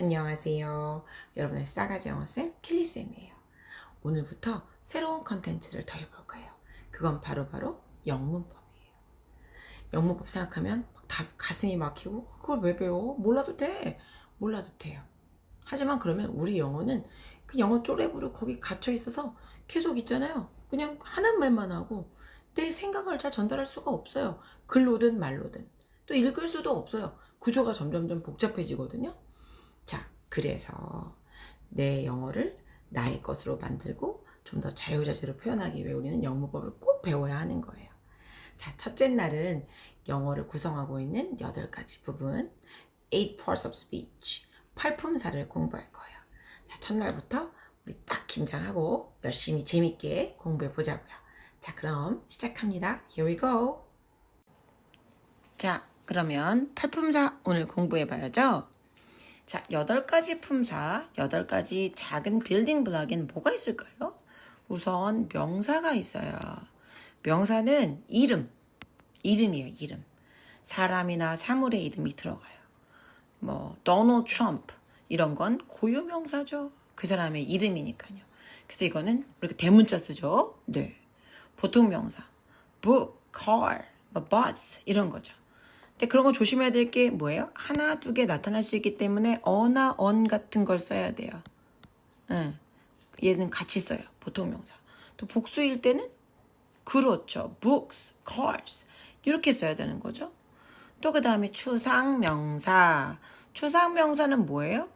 안녕하세요. 여러분의 싸가지 영어쌤 켈리쌤이에요. 오늘부터 새로운 컨텐츠를 더 해볼 거예요. 그건 바로바로 영문법이에요. 영문법 생각하면 막다 가슴이 막히고 그걸 왜 배워? 몰라도 돼. 몰라도 돼요. 하지만 그러면 우리 영어는 그 영어 쪼레부로 거기 갇혀 있어서 계속 있잖아요. 그냥 하는 말만 하고 내 생각을 잘 전달할 수가 없어요. 글로든 말로든. 또 읽을 수도 없어요. 구조가 점점점 복잡해지거든요. 자, 그래서 내 영어를 나의 것으로 만들고 좀 더 자유자재로 표현하기 위해 우리는 영문법을 꼭 배워야 하는 거예요. 자, 첫째 날은 영어를 구성하고 있는 8가지 부분, 8 parts of speech, 팔품사를 공부할 거예요. 자, 첫날부터 우리 딱 긴장하고 열심히 재밌게 공부해 보자고요. 자, 그럼 시작합니다. Here we go. 자, 그러면 팔품사 오늘 공부해 봐야죠. 자, 여덟 가지 품사, 여덟 가지 작은 빌딩 블럭에는 뭐가 있을까요? 우선 명사가 있어요. 명사는 이름, 이름이에요, 이름. 사람이나 사물의 이름이 들어가요. 뭐, 도널드 트럼프, 이런 건 고유명사죠. 그 사람의 이름이니까요. 그래서 이거는 우리가 대문자 쓰죠. 네. 보통 명사. book, car, 뭐 bus, 이런 거죠. 근데 그런 거 조심해야 될 게 뭐예요? 하나, 두 개 나타날 수 있기 때문에 어나 언 같은 걸 써야 돼요. 예. 얘는 같이 써요. 보통 명사. 또 복수일 때는 그렇죠. books, cars 이렇게 써야 되는 거죠. 또 그 다음에 추상명사. 추상명사는 뭐예요?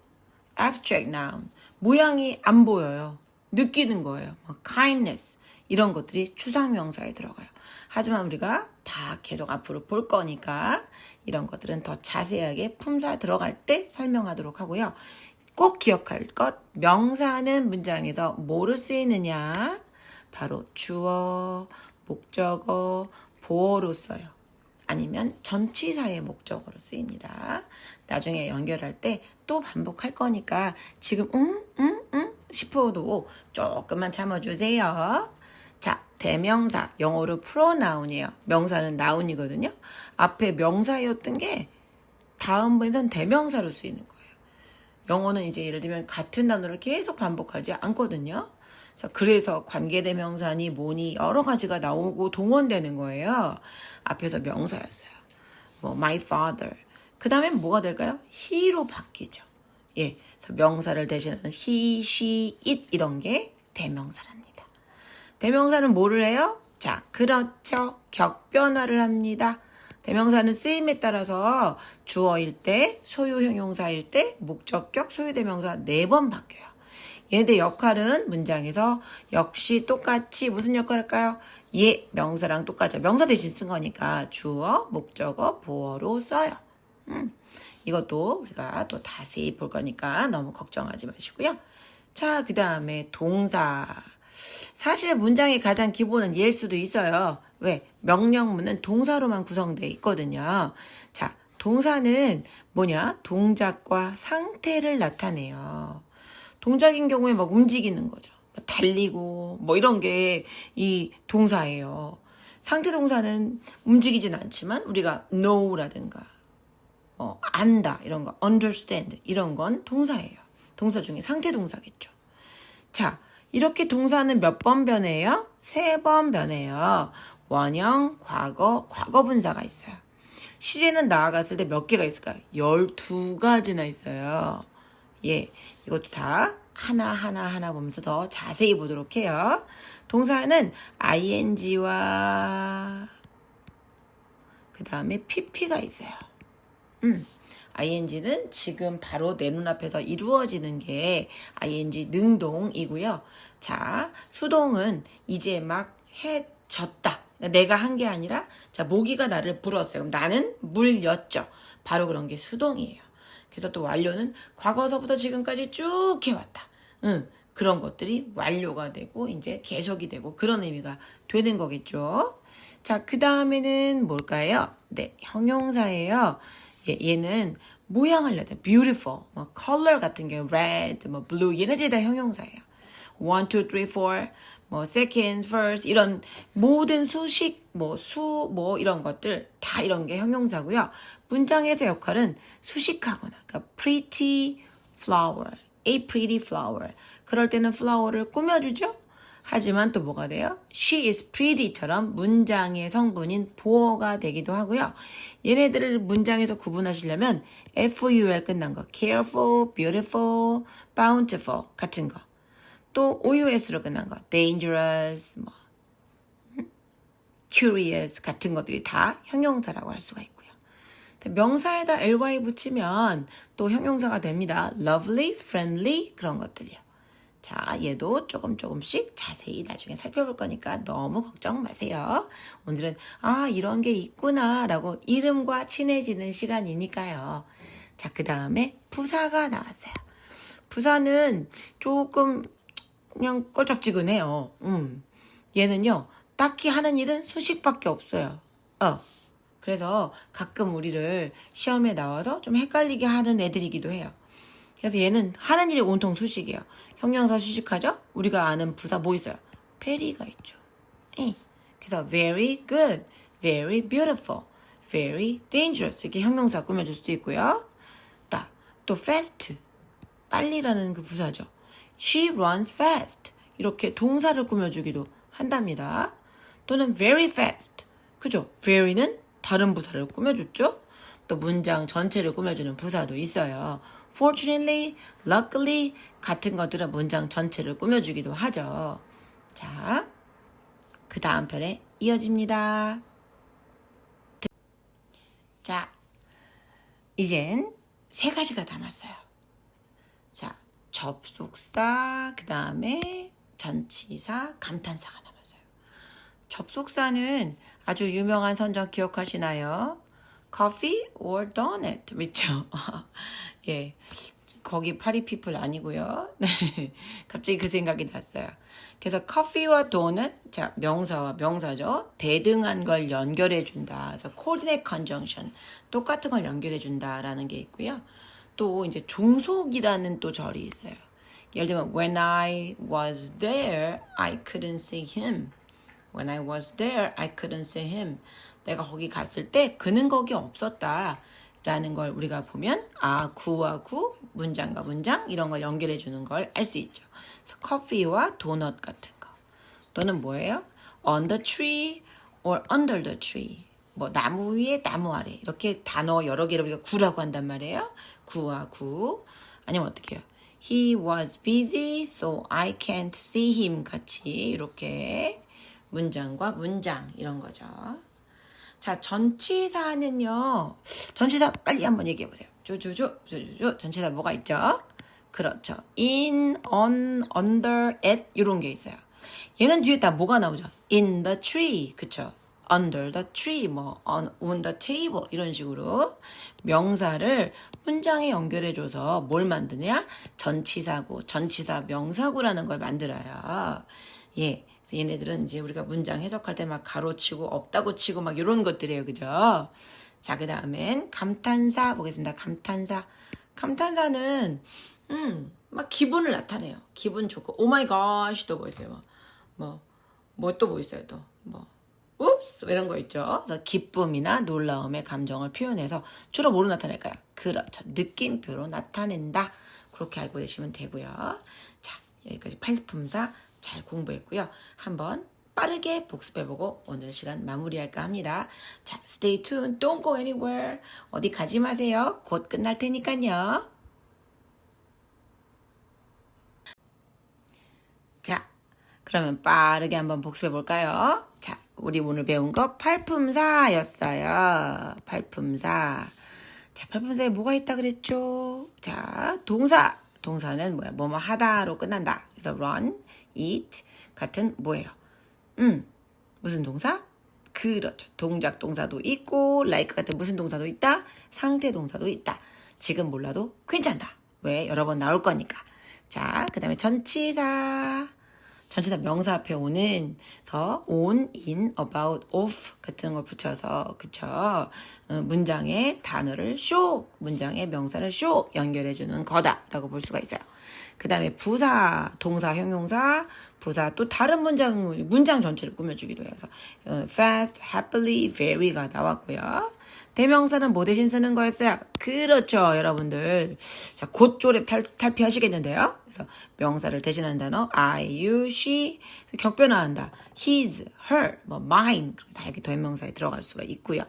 abstract noun. 모양이 안 보여요. 느끼는 거예요. 뭐 kindness 이런 것들이 추상명사에 들어가요. 하지만 우리가 다 계속 앞으로 볼 거니까 이런 것들은 더 자세하게 품사 들어갈 때 설명하도록 하고요. 꼭 기억할 것, 명사는 문장에서 뭐로 쓰이느냐? 바로 주어, 목적어, 보어로 써요. 아니면 전치사의 목적어로 쓰입니다. 나중에 연결할 때 또 반복할 거니까 지금 응, 응, 응 싶어도 조금만 참아주세요. 자, 대명사, 영어로 프로나운이에요. 명사는 나운이거든요. 앞에 명사였던 게 다음번에는 대명사로 쓰이는 거예요. 영어는 이제 예를 들면 같은 단어를 계속 반복하지 않거든요. 그래서 관계대명사니 뭐니 여러 가지가 나오고 동원되는 거예요. 앞에서 명사였어요. 뭐 my father. 그 다음에 뭐가 될까요? he로 바뀌죠. 예, 그래서 명사를 대신하는 he, she, it 이런 게 대명사랍니다. 대명사는 뭐를 해요? 자, 그렇죠. 격변화를 합니다. 대명사는 쓰임에 따라서 주어일 때, 소유 형용사일 때, 목적격, 소유 대명사 네 번 바뀌어요. 얘네들 역할은 문장에서 역시 똑같이 무슨 역할 할까요? 예, 명사랑 똑같죠. 명사 대신 쓴 거니까 주어, 목적어, 보어로 써요. 음, 이것도 우리가 또 자세히 볼 거니까 너무 걱정하지 마시고요. 자, 그 다음에 동사. 사실 문장의 가장 기본은 얘일 수도 있어요. 왜? 명령문은 동사로만 구성되어 있거든요. 자, 동사는 뭐냐? 동작과 상태를 나타내요. 동작인 경우에 막 움직이는 거죠. 뭐 달리고 뭐 이런 게 이 동사예요. 상태 동사는 움직이진 않지만 우리가 know라든가 어, 안다 이런 거 understand 이런 건 동사예요. 동사 중에 상태 동사겠죠. 자, 이렇게 동사는 몇 번 변해요? 세 번 변해요. 원형, 과거, 과거 분사가 있어요. 시제는 나아갔을 때 몇 개가 있을까요? 12가지나 있어요. 예, 이것도 다 하나하나 하나 보면서 더 자세히 보도록 해요. 동사는 ing와 그 다음에 pp가 있어요. 음, ing는 지금 바로 내 눈앞에서 이루어지는 게 ing 능동이고요. 자, 수동은 이제 막 해졌다. 내가 한 게 아니라 자 모기가 나를 물었어요. 그럼 나는 물렸죠. 바로 그런 게 수동이에요. 그래서 또 완료는 과거서부터 지금까지 쭉 해왔다. 응, 그런 것들이 완료가 되고 이제 계속이 되고 그런 의미가 되는 거겠죠. 자, 그 다음에는 뭘까요? 네, 형용사예요. 예, 얘는 모양을 내다 beautiful, 뭐 color 같은 게 red, 뭐 blue 얘네들이 다 형용사예요. one, two, three, four, 뭐 second, first 이런 모든 수식, 뭐 수, 뭐 이런 것들 다 이런 게 형용사고요. 문장에서 역할은 수식하거나, 그러니까 pretty, flower, a pretty flower. 그럴 때는 flower를 꾸며주죠. 하지만 또 뭐가 돼요? She is pretty처럼 문장의 성분인 보어가 되기도 하고요. 얘네들을 문장에서 구분하시려면 FUL 끝난 거, careful, beautiful, bountiful 같은 거. 또 OUS로 끝난 거, dangerous, 뭐 curious 같은 것들이 다 형용사라고 할 수가 있고요. 명사에다 ly 붙이면 또 형용사가 됩니다. lovely, friendly 그런 것들이요. 자, 얘도 조금 조금씩 자세히 나중에 살펴볼 거니까 너무 걱정 마세요. 오늘은 아, 이런 게 있구나라고 이름과 친해지는 시간이니까요. 자, 그 다음에 부사가 나왔어요. 부사는 조금 그냥 껄쩍지근해요. 음. 얘는요, 딱히 하는 일은 수식밖에 없어요. 어. 그래서 가끔 우리를 시험에 나와서 좀 헷갈리게 하는 애들이기도 해요. 그래서 얘는 하는 일이 온통 수식이에요. 형용사 수식하죠? 우리가 아는 부사 뭐 있어요? very가 있죠. 예. 그래서 very good, very beautiful, very dangerous 이렇게 형용사 꾸며줄 수도 있고요. 또, 또 fast, 빨리라는 그 부사죠. She runs fast. 이렇게 동사를 꾸며주기도 한답니다. 또는 very fast. 그죠? very는 다른 부사를 꾸며줬죠? 또 문장 전체를 꾸며주는 부사도 있어요. Fortunately, luckily 같은 것들은 문장 전체를 꾸며주기도 하죠. 자, 그 다음 편에 이어집니다. 자, 이젠 세 가지가 남았어요. 자, 접속사, 그 다음에 전치사, 감탄사가 남았어요. 접속사는 아주 유명한 선정 기억하시나요? Coffee or donut, 그렇죠? 예, 거기 파리 피플 아니고요. 네, 갑자기 그 생각이 났어요. 그래서 커피와 도넛, 자 명사와 명사죠. 대등한 걸 연결해 준다. 그래서 coordinate conjunction, 똑같은 걸 연결해 준다라는 게 있고요. 또 이제 종속이라는 또 절이 있어요. 예를 들면 when I was there, I couldn't see him. When I was there, I couldn't see him. 내가 거기 갔을 때 그는 거기 없었다. 라는 걸 우리가 보면 아 구와 구, 문장과 문장 이런 걸 연결해 주는 걸 알 수 있죠. 그래서 커피와 도넛 같은 거. 또는 뭐예요? on the tree or under the tree. 뭐 나무 위에 나무 아래 이렇게 단어 여러 개를 우리가 구라고 한단 말이에요. 구와 구. 아니면 어떻게 해요? He was busy, so I can't see him 같이 이렇게 문장과 문장 이런 거죠. 자, 전치사는요. 전치사 빨리 한번 얘기해 보세요. 주주주, 주주주. 전치사 뭐가 있죠? 그렇죠. in, on, under, at 이런 게 있어요. 얘는 뒤에 다 뭐가 나오죠? in the tree. 그쵸? under the tree, 뭐 on, on the table 이런 식으로 명사를 문장에 연결해줘서 뭘 만드냐? 전치사구, 전치사 명사구라는 걸 만들어요. 예. 얘네들은 이제 우리가 문장 해석할 때 막 가로치고 없다고 치고 막 이런 것들이에요. 그죠? 자, 그 다음엔 감탄사 보겠습니다. 감탄사. 감탄사는, 음, 막 기분을 나타내요. 기분 좋고, 오 마이 갓도 뭐 있어요. 뭐, 뭐 또 뭐 있어요. 또, 뭐, 웁스! 이런 거 있죠. 그래서 기쁨이나 놀라움의 감정을 표현해서 주로 뭐로 나타낼까요? 그렇죠. 느낌표로 나타낸다. 그렇게 알고 계시면 되고요. 자, 여기까지 팔품사 잘 공부했고요. 한번 빠르게 복습해보고 오늘 시간 마무리할까 합니다. 자, stay tuned. Don't go anywhere. 어디 가지 마세요. 곧 끝날 테니까요. 자, 그러면 빠르게 한번 복습해볼까요? 자, 우리 오늘 배운 거 팔품사였어요. 팔품사. 자, 팔품사에 뭐가 있다 그랬죠? 자, 동사. 동사는 뭐야? 뭐뭐 하다로 끝난다. 그래서 run, eat 같은 뭐예요? 음, 무슨 동사? 그렇죠. 동작 동사도 있고 like 같은 무슨 동사도 있다. 상태 동사도 있다. 지금 몰라도 괜찮다. 왜? 여러 번 나올 거니까. 자, 그 다음에 전치사. 전치사 명사 앞에 오는 서 on, in, about, of 같은 걸 붙여서 그쵸 어, 문장의 단어를 쇼 문장의 명사를 쇼 연결해 주는 거다라고 볼 수가 있어요. 그 다음에 부사, 동사, 형용사, 부사 또 다른 문장 문장 전체를 꾸며주기도 해서 어, fast, happily, very가 나왔고요. 대명사는 뭐 대신 쓰는 거였어요? 그렇죠, 여러분들. 자, 곧 조랩 탈, 탈피하시겠는데요? 그래서 명사를 대신하는 단어 I, you, she 격변화한다. his, her, 뭐 mine 다 이렇게 대명사에 들어갈 수가 있고요.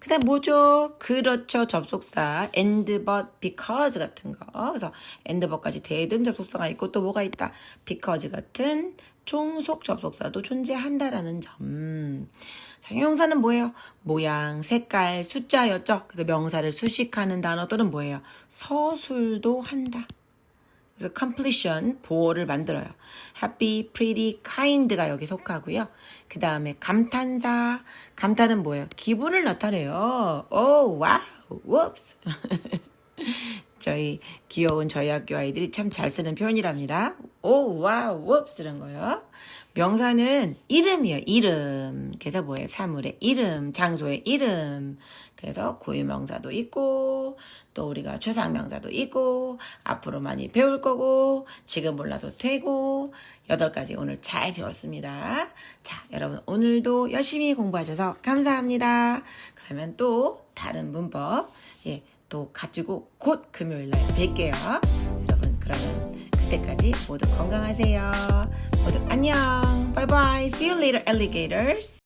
그 다음 뭐죠? 그렇죠, 접속사 and, but, because 같은 거. 그래서 and, but까지 대등 접속사가 있고 또 뭐가 있다? because 같은 종속 접속사도 존재한다라는 점. 자, 형용사는 뭐예요? 모양, 색깔, 숫자였죠. 그래서 명사를 수식하는 단어 또는 뭐예요? 서술도 한다. 그래서 completion, 보호를 만들어요. happy, pretty, kind가 여기 속하고요. 그 다음에 감탄사, 감탄은 뭐예요? 기분을 나타내요. 오, 와우, whoops. 저희 귀여운 저희 학교 아이들이 참 잘 쓰는 표현이랍니다. 오, 와우, whoops 이런 거요. 명사는 이름이에요. 이름. 그래서 뭐예요? 사물의 이름, 장소의 이름. 그래서 고유명사도 있고 또 우리가 추상명사도 있고 앞으로 많이 배울 거고 지금 몰라도 되고 여덟 가지 오늘 잘 배웠습니다. 자, 여러분 오늘도 열심히 공부하셔서 감사합니다. 그러면 또 다른 문법 예, 또 가지고 곧 금요일 날 뵐게요. 여러분 그러면 그때까지 모두 건강하세요. 모두 안녕. 바이바이. See you later, alligators.